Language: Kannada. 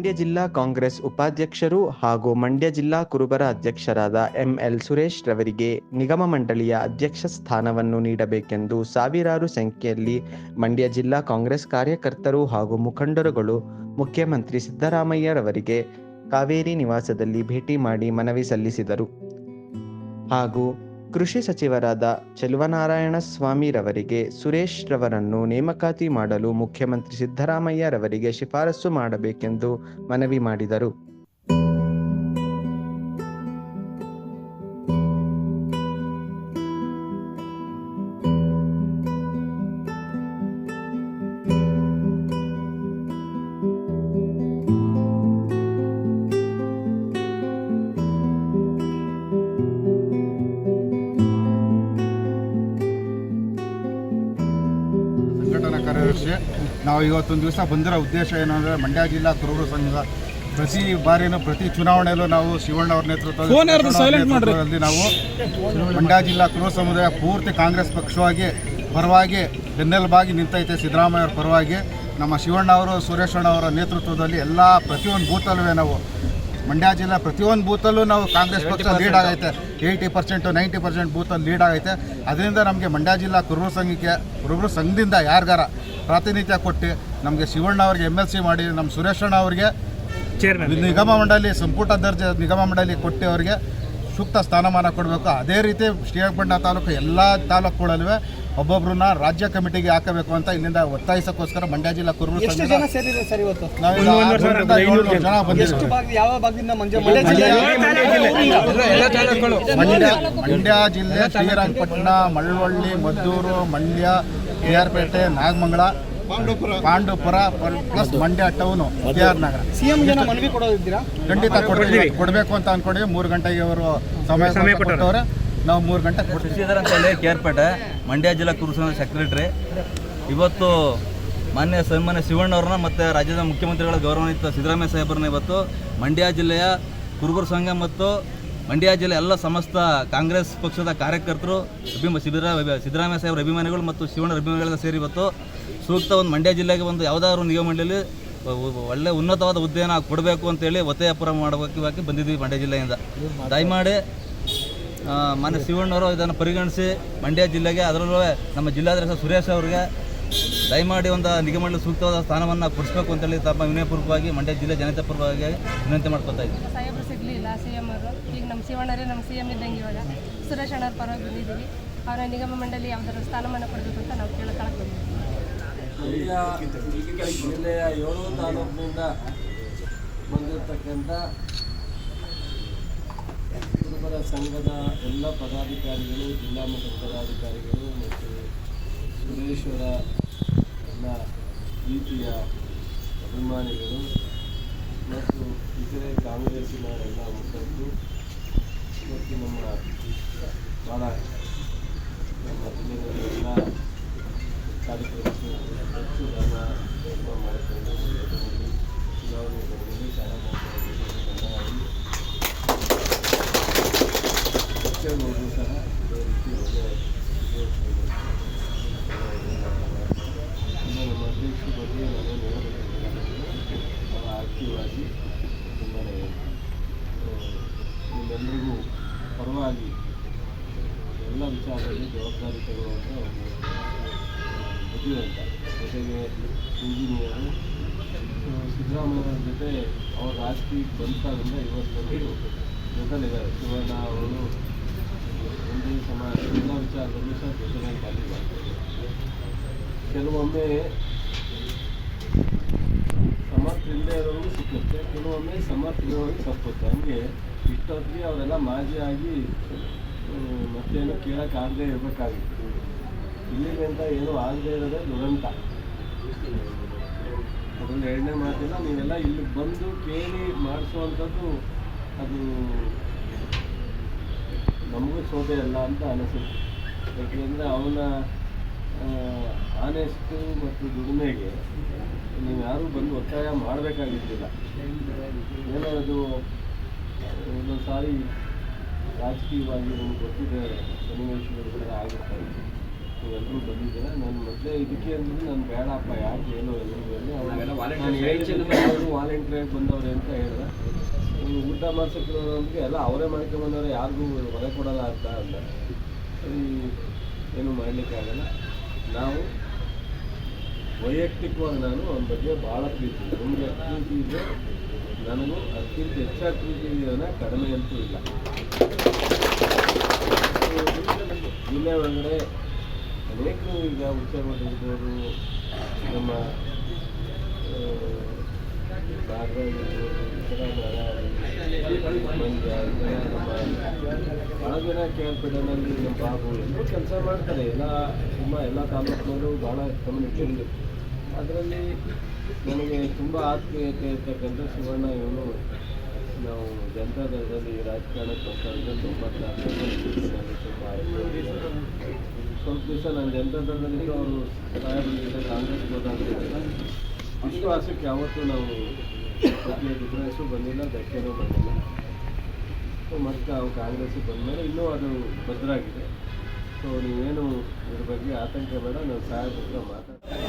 ಮಂಡ್ಯ ಜಿಲ್ಲಾ ಕಾಂಗ್ರೆಸ್ ಉಪಾಧ್ಯಕ್ಷರು ಹಾಗೂ ಮಂಡ್ಯ ಜಿಲ್ಲಾ ಕುರುಬರ ಅಧ್ಯಕ್ಷರಾದ ಎಂಎಲ್ ಸುರೇಶ್ ರವರಿಗೆ ನಿಗಮ ಮಂಡಳಿಯ ಅಧ್ಯಕ್ಷ ಸ್ಥಾನವನ್ನು ನೀಡಬೇಕೆಂದು ಸಾವಿರಾರು ಸಂಖ್ಯೆಯಲ್ಲಿ ಮಂಡ್ಯ ಜಿಲ್ಲಾ ಕಾಂಗ್ರೆಸ್ ಕಾರ್ಯಕರ್ತರು ಹಾಗೂ ಮುಖಂಡರುಗಳು ಮುಖ್ಯಮಂತ್ರಿ ಸಿದ್ದರಾಮಯ್ಯರವರಿಗೆ ಕಾವೇರಿ ನಿವಾಸದಲ್ಲಿ ಭೇಟಿ ಮಾಡಿ ಮನವಿ ಸಲ್ಲಿಸಿದರು. ಹಾಗೂ ಕೃಷಿ ಸಚಿವರಾದ ಚೆಲುವನಾರಾಯಣ ಸ್ವಾಮಿರವರಿಗೆ ಸುರೇಶ್ ರವರನ್ನು ನೇಮಕಾತಿ ಮಾಡಲು ಮುಖ್ಯಮಂತ್ರಿ ಸಿದ್ದರಾಮಯ್ಯರವರಿಗೆ ಶಿಫಾರಸು ಮಾಡಬೇಕೆಂದು ಮನವಿ ಮಾಡಿದರು. ಸಂಘಟನಾ ಕಾರ್ಯದರ್ಶಿ ನಾವು ಇವತ್ತೊಂದು ದಿವಸ ಬಂದಿರೋ ಉದ್ದೇಶ ಏನು ಅಂದರೆ ಮಂಡ್ಯ ಜಿಲ್ಲಾ ಕುರುಬರ ಸಂಘದ ಪ್ರತಿ ಬಾರಿನೂ ಪ್ರತಿ ಚುನಾವಣೆಯಲ್ಲೂ ನಾವು ಶಿವಣ್ಣ ಅವ್ರ ನೇತೃತ್ವದಲ್ಲಿ ನಾವು ಮಂಡ್ಯ ಜಿಲ್ಲಾ ಕುರುಬ ಸಮುದಾಯ ಪೂರ್ತಿ ಕಾಂಗ್ರೆಸ್ ಪಕ್ಷವಾಗಿ ಪರವಾಗಿ ಬೆನ್ನೆಲುಬಾಗಿ ನಿಂತೈತೆ ಸಿದ್ದರಾಮಯ್ಯ ಅವ್ರ ಪರವಾಗಿ. ನಮ್ಮ ಶಿವಣ್ಣ ಅವರು ಸುರೇಶಣ್ಣ ಅವರ ನೇತೃತ್ವದಲ್ಲಿ ಎಲ್ಲ ಪ್ರತಿಯೊಂದು ಬೂತಲ್ಲೂ ನಾವು ಮಂಡ್ಯ ಜಿಲ್ಲಾ ಪ್ರತಿಯೊಂದು ಬೂತಲ್ಲೂ ನಾವು ಕಾಂಗ್ರೆಸ್ ಪಕ್ಷ ಲೀಡ್ ಆಗೈತೆ. ಏಯ್ಟಿ ಪರ್ಸೆಂಟು ನೈಂಟಿ ಪರ್ಸೆಂಟ್ ಬೂತಲ್ಲಿ ಲೀಡ್ ಆಗೈತೆ. ಅದರಿಂದ ನಮಗೆ ಮಂಡ್ಯ ಜಿಲ್ಲಾ ಕುರುಬರ ಸಂಘಕ್ಕೆ ಕುರುಬರ ಸಂಘದಿಂದ ಯಾರಿಗಾರ ಪ್ರಾತಿನಿಧ್ಯ ಕೊಟ್ಟು ನಮಗೆ ಶಿವಣ್ಣ ಅವರಿಗೆ ಎಂ ಎಲ್ ಸಿ ಮಾಡಿ ನಮ್ಮ ಸುರೇಶಣ್ಣ ಅವರಿಗೆ ನಿಗಮ ಮಂಡಳಿ ಸಂಪುಟ ದರ್ಜೆ ನಿಗಮ ಮಂಡಳಿ ಕೊಟ್ಟು ಅವರಿಗೆ ಸೂಕ್ತ ಸ್ಥಾನಮಾನ ಕೊಡಬೇಕು. ಅದೇ ರೀತಿ ಶ್ರೀರಂಗಪಟ್ಟಣ ತಾಲೂಕು ಎಲ್ಲ ತಾಲೂಕುಗಳಲ್ಲೂ ಒಬ್ಬೊಬ್ಬರನ್ನ ರಾಜ್ಯ ಕಮಿಟಿಗೆ ಹಾಕಬೇಕು ಅಂತ ಇಲ್ಲಿಂದ ಒತ್ತಾಯಿಸೋಕ್ಕೋಸ್ಕರ ಮಂಡ್ಯ ಜಿಲ್ಲಾ ಕುರು ಎಷ್ಟು ಜನ ಸೇರಿದ್ರು ಸರ್ ಇವತ್ತು? ನಾವೀಗ ಆರರಿಂದ ಏಳ್ನೂರು ಜನ ಎಷ್ಟು ಬಂದಿದ್ದೀವಿ ಭಾಗ ಯಾವ ಭಾಗದಿಂದ ಮಂಡ್ಯ ಮಂಡ್ಯ ಜಿಲ್ಲೆ? ಮಂಡ್ಯ ಮಂಡ್ಯ ಜಿಲ್ಲೆ. Srirangapatna Malavalli Maddur Mandya K R Pete Nagamangala Pandupura plus Mandya town K R Nagar CM ಜನ ಮನವಿ ಕೊಡೋದಿದ್ದೀರಾ? ಖಂಡಿತ ಕೊಡ್ತೀವಿ. ಕೊಡಬೇಕು ಅಂತ ಅನ್ಕೊಂಡಿ ಮೂರು ಗಂಟೆಗೆ ಅವರು ಸಮಯ ಕೊಟ್ಟವ್ರೆ. ನಾವು ಮೂರು ಗಂಟೆ ಕೊಡ್ತೀವಿ. ಶಶಿಧರ್ ಅಂತೇಳಿ ಪೇಟೆ ಮಂಡ್ಯ ಜಿಲ್ಲಾ ಕೃಷಿ ಸೆಕ್ರೆಟರಿ ಇವತ್ತು ಮಾನ್ಯ ಸನ್ಮಾನ್ಯ ಶಿವಣ್ಣವ್ರನ್ನ ಮತ್ತು ರಾಜ್ಯದ ಮುಖ್ಯಮಂತ್ರಿಗಳ ಗೌರವಾನ್ವಿತ ಸಿದ್ದರಾಮಯ್ಯ ಸಾಹೇಬರನ್ನ ಇವತ್ತು ಮಂಡ್ಯ ಜಿಲ್ಲೆಯ ಕುರುಬರ ಸಂಘ ಮತ್ತು ಮಂಡ್ಯ ಜಿಲ್ಲೆ ಎಲ್ಲ ಸಮಸ್ತ ಕಾಂಗ್ರೆಸ್ ಪಕ್ಷದ ಕಾರ್ಯಕರ್ತರು ಅಭಿಮ ಸಿದ್ದರಾ ಸಿದ್ದರಾಮಯ್ಯ ಸಾಹೇಬರ ಅಭಿಮಾನಿಗಳು ಮತ್ತು ಶಿವಣ್ಣರ ಅಭಿಮಾನಿಗಳ ಸೇರಿ ಇವತ್ತು ಸೂಕ್ತ ಒಂದು ಮಂಡ್ಯ ಜಿಲ್ಲೆಗೆ ಒಂದು ಯಾವುದಾದ್ರು ನಿಗಮ ಮಂಡಳಿ ಒಳ್ಳೆ ಉನ್ನತವಾದ ಹುದ್ದೆಯನ್ನು ಕೊಡಬೇಕು ಅಂತೇಳಿ ಒತ್ತಾಯಪುರ ಮಾಡಬೇಕು ಬಂದಿದ್ದೀವಿ ಮಂಡ್ಯ ಜಿಲ್ಲೆಯಿಂದ. ದಯಮಾಡಿ ಮನೆ ಶಿವಣ್ಣವರು ಇದನ್ನು ಪರಿಗಣಿಸಿ ಮಂಡ್ಯ ಜಿಲ್ಲೆಗೆ, ಅದರಲ್ಲೂ ನಮ್ಮ ಜಿಲ್ಲಾಧ್ಯಕ್ಷ ಸುರೇಶ್ ಅವರಿಗೆ ದಯಮಾಡಿ ಒಂದು ನಿಗಮಂಡಲ ಸೂಕ್ತವಾದ ಸ್ಥಾನವನ್ನು ಕೊಡಿಸ್ಬೇಕು ಅಂತೇಳಿ ತಮ್ಮ ವಿನಯಪೂರ್ವಕವಾಗಿ ಮಂಡ್ಯ ಜಿಲ್ಲೆ ಜನತೆ ಪರವಾಗಿ ವಿನಂತಿ ಮಾಡ್ಕೊತಾ ಇದ್ದೀವಿ. ಸಾಹೇಬರು ಸಿಗಲಿಲ್ಲ ಸಿ ಎಂ ಅವರು. ಈಗ ನಮ್ಮ ಶಿವಣ್ಣರೇ ನಮ್ಮ ಸಿ ಎಂ ಇದ್ದಂಗೆ ಇವಾಗ. ಸುರೇಶ್ ಅಣ್ಣವ್ರ ಪರವಾಗಿ ಬಂದಿದ್ದೀವಿ. ಅವರ ನಿಗಮ ಮಂಡಳಿ ಯಾವ್ದಾದ್ರು ಸ್ಥಾನಮಾನ ಕೊಡಬೇಕು ಅಂತ ನಾವು ಬಂದಿದ್ದೀವಿ. ಮಂಡ್ಯ ಜಿಲ್ಲೆಯ ಏಳು ತಾಲೂಕಿನಿಂದ ಬಂದಿರತಕ್ಕಂಥ ಕುರುಬರ ಸಂಘದ ಎಲ್ಲ ಪದಾಧಿಕಾರಿಗಳು, ಜಿಲ್ಲಾ ಮಟ್ಟದ ಪದಾಧಿಕಾರಿಗಳು ಮತ್ತು ಸುರೇಶ್ವರ ಎಲ್ಲ ರೀತಿಯ ಅಭಿಮಾನಿಗಳು ಮತ್ತು ಇತರೆ ಕಾಂಗ್ರೆಸ್ಸಿನ ಎಲ್ಲ ಮುಖಂಡರು ಮತ್ತು ನಮ್ಮ ಭಾಳ ನಮ್ಮ ಎಲ್ಲ ಕಾರ್ಯಕ್ರಮಕ್ಕೆ ಹೆಚ್ಚು ಧರ್ಮ ಧರ್ಮ ಮಾಡಿಕೊಂಡು ಚುನಾವಣೆ ಬರಲು ಚೆನ್ನಾಗಿ ಪಕ್ಷಗಳು ಸಹ ಇದೇ ರೀತಿ ಒಳ್ಳೆ ಇನ್ನು ನಮ್ಮ ಅಧ್ಯಕ್ಷರ ಬಗ್ಗೆ ನಾನು ಹೇಳಬೇಕಾಗಿಲ್ಲ ಭಾಳ ಆಕ್ಟಿವ್ ಆಗಿ ತುಂಬಾ ನಿಮ್ಮೆಲ್ಲರಿಗೂ ಪರವಾಗಿ ಎಲ್ಲ ವಿಚಾರದಲ್ಲಿ ಜವಾಬ್ದಾರಿ ತಗೊಳ್ಳುವಂಥ ಒಂದು ಬುದ್ಧಿವಂತ ಜೊತೆಗೆ ಇಂಜಿನಿಯರು ಸಿದ್ದರಾಮಯ್ಯವ್ರ ಜೊತೆ ಅವ್ರ ರಾಜಕೀಯಕ್ಕೆ ಬಂದಾಗಿಂದ ಇವತ್ತೊಂದು ಜೊತೆಲಿದ್ದಾರೆ. ಶಿವಣ್ಣ ಅವರು ಹಿಂದಿನ ಸಮಾಜ ಎಲ್ಲ ವಿಚಾರದಲ್ಲೂ ಸಹ ಜೊತೆಗೆ ಬಂದಿದ್ದಾರೆ ಕೆಲವೊಮ್ಮೆ ಸಮರ್ಥ ಇಲ್ಲದೆ ಇರೋರು ಸಿಕ್ಕುತ್ತೆ, ಕೆಲವೊಮ್ಮೆ ಸಮರ್ಥ ಇರೋರಿಗೆ ತಪ್ಪುತ್ತೆ. ಹಂಗೆ ಇಷ್ಟೊತ್ತಿಗೆ ಅವರೆಲ್ಲ ಮಾಜಿ ಆಗಿ ಮತ್ತೇನು ಕೇಳೋಕ್ಕಾಗದೇ ಇರಬೇಕಾಗಿತ್ತು. ಇಲ್ಲಿಗೆ ಅಂತ ಏನೂ ಆಗದೇ ಇರೋದೇ ದುರಂತ. ಅದೊಂದು ಎರಡನೇ ಮಾತಿಲ್ಲ ನೀವೆಲ್ಲ ಇಲ್ಲಿ ಬಂದು ಕೇಳಿ ಮಾಡಿಸುವಂಥದ್ದು ಅದು ನಮಗೂ ಸೋದೆ ಅಲ್ಲ ಅಂತ ಅನಿಸುತ್ತೆ. ಯಾಕೆಂದರೆ ಅವನ ಆನೆಸ್ಟು ಮತ್ತು ದುಡಿಮೆಗೆ ನೀವು ಯಾರೂ ಬಂದು ಒತ್ತಾಯ ಮಾಡಬೇಕಾಗಿದ್ದಿಲ್ಲ. ಏನೋ ಅದು ಒಂದೊಂದು ಸಾರಿ ರಾಜಕೀಯವಾಗಿ ನಮ್ಗೆ ಗೊತ್ತಿದೆ ಸನ್ನಿವೇಶಗಳು ಕೂಡ ಆಗಿರ್ತಾರೆ ಎಲ್ಲರೂ ಬಂದಿದ್ದೀರಾ. ನಾನು ಮೊದಲೇ ಇದಕ್ಕೆ ಅಂದ್ರೆ ನಾನು ಬೇಡಪ್ಪ ಯಾಕೆ ಏನು ಅವರು ವಾಲಂಟಿಯರ್ ಬಂದವ್ರೆ ಅಂತ ಹೇಳಿದೆ. ಊಟ ಮಾಡ್ಸೋಕೆ ಎಲ್ಲ ಅವರೇ ಮಾಡ್ಕೊಂಬಂದವ್ರೆ ಯಾರಿಗೂ ಹೊರೆ ಕೊಡೋಲ್ಲ ಅಂತ ಅಂದ. ಸರಿ ಏನು ಮಾಡಲಿಕ್ಕಾಗಲ್ಲ ನಾವು ವೈಯಕ್ತಿಕವಾಗಿ ನಾನು ಅವನ ಬಗ್ಗೆ ಭಾಳ ಪ್ರೀತಿ. ನಮಗೆ ಪ್ರೀತಿ ಇದೆ. ನನಗೂ ಅತ್ಯಂತ ಹೆಚ್ಚಾಗಿ ಪ್ರೀತಿ ಇದೆಯನ್ನ ಕಡಿಮೆ ಅಂತೂ ಇಲ್ಲ. ಜಿಲ್ಲೆ ಒಳಗಡೆ ಅನೇಕ ಈಗ ಉತ್ಸವ ಇರ್ಬೋದು ನಮ್ಮ ಭಾಳ ಜನ ಕೆ ಆರ್ ಪೇಟೆನಲ್ಲಿ ನಮ್ಮ ಬಾಬು ಎಲ್ಲರೂ ಕೆಲಸ ಮಾಡ್ತಾರೆ. ಎಲ್ಲ ತುಂಬ ಎಲ್ಲ ತಾಲೂಕಿನಲ್ಲೂ ಭಾಳ ಕಮ್ಯುನಿಟಿ ಅದರಲ್ಲಿ ನನಗೆ ತುಂಬ ಆತ್ಮೀಯತೆ ಇರ್ತಕ್ಕಂಥ ಶಿವಣ್ಣ ಇವನು ನಾವು ಜನತಾದಳದಲ್ಲಿ ರಾಜಕಾರಣಕ್ಕೆ ಬರ್ತಾ ತುಂಬ ಸ್ವಲ್ಪ ದಿವಸ ನಾನು ಜನತಾದಳದಲ್ಲಿದ್ದು ಅವರು ಸಾಹೇಬರಿಗೆ ಕಾಂಗ್ರೆಸ್ ಹೋದಾಗ ವಿಶ್ವಾಸಕ್ಕೆ ಯಾವತ್ತೂ ನಾವು ಬಗ್ಗೆ ಡಿಫ್ರೆನ್ಸು ಬಂದಿಲ್ಲ ಧಕ್ಕೆನೂ ಬಂದಿಲ್ಲ. ಸೊ ಮತ್ತೆ ನಾವು ಕಾಂಗ್ರೆಸ್ಸಿಗೆ ಬಂದಮೇಲೆ ಇನ್ನೂ ಅದು ಭದ್ರಾಗಿದೆ. ಸೊ ನೀವೇನು ಇದ್ರ ಬಗ್ಗೆ ಆತಂಕ ಬೇಡ ನಾವು ಸಹಾಯ ಹತ್ರ